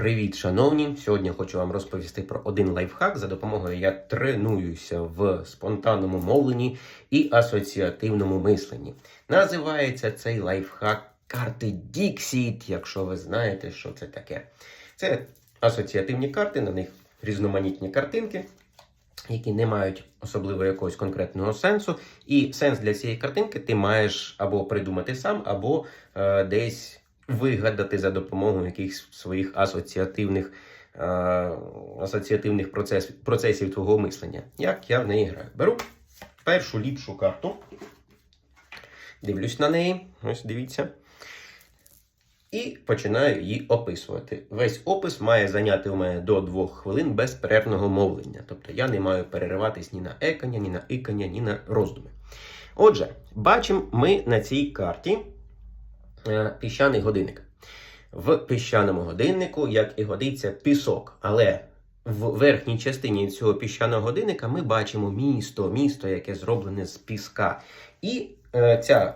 Привіт, шановні! Сьогодні хочу вам розповісти про один лайфхак, за допомогою я тренуюся в спонтанному мовленні і асоціативному мисленні. Називається цей лайфхак карти Dixit, якщо ви знаєте, що це таке. Це асоціативні карти, на них різноманітні картинки, які не мають особливо якогось конкретного сенсу. І сенс для цієї картинки ти маєш або придумати сам, або е, десь вигадати за допомогою якихось своїх асоціативних, е, асоціативних процес, процесів твого мислення. Як я в неї граю? Беру першу ліпшу карту, дивлюсь на неї, ось дивіться. І починаю її описувати. Весь опис має зайняти у мене до двох хвилин безперервного мовлення. Тобто я не маю перериватись ні на екання, ні на ікання, ні на роздуми. Отже, бачимо ми на цій карті піщаний годинник. В піщаному годиннику, як і годиться, пісок. Але в верхній частині цього піщаного годинника ми бачимо місто, місто, яке зроблене з піска. І е, ця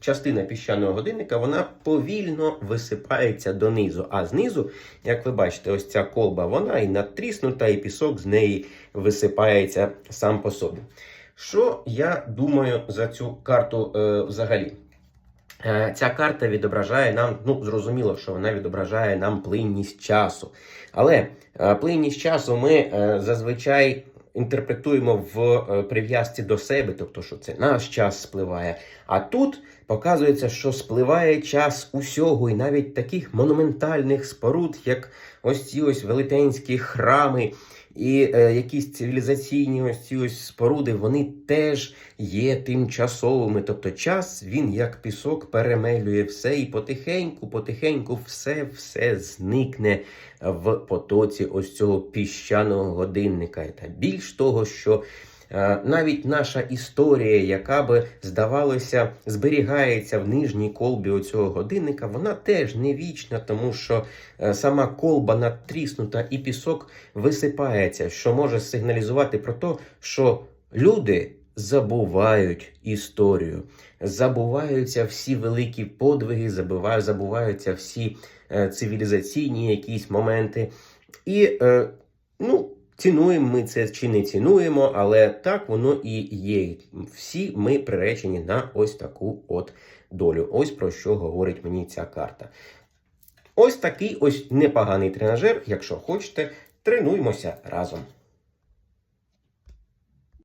частина піщаного годинника вона повільно висипається донизу. А знизу, як ви бачите, ось ця колба, вона і натріснута, і пісок з неї висипається сам по собі. Що я думаю за цю карту е, взагалі? Е, Ця карта відображає нам, ну зрозуміло, що вона відображає нам плинність часу. Але е, плинність часу ми е, зазвичай інтерпретуємо в прив'язці до себе, тобто, що це наш час спливає. А тут показується, що спливає час усього, і навіть таких монументальних споруд, як ось ці ось велетенські храми. І е, якісь цивілізаційні ось ці ось споруди, вони теж є тимчасовими. Тобто час він як пісок перемелює все, і потихеньку, потихеньку все все зникне в потоці ось цього піщаного годинника. Та більш того, що навіть наша історія, яка би здавалося, зберігається в нижній колбі оцього годинника, вона теж не вічна, тому що е, сама колба натріснута і пісок висипається, що може сигналізувати про те, що люди забувають історію, забуваються всі великі подвиги, забуваються всі е, цивілізаційні якісь моменти. І, е, ну, цінуємо ми це чи не цінуємо, але так воно і є. Всі ми приречені на ось таку от долю. Ось про що говорить мені ця карта. Ось такий ось непоганий тренажер. Якщо хочете, тренуймося разом.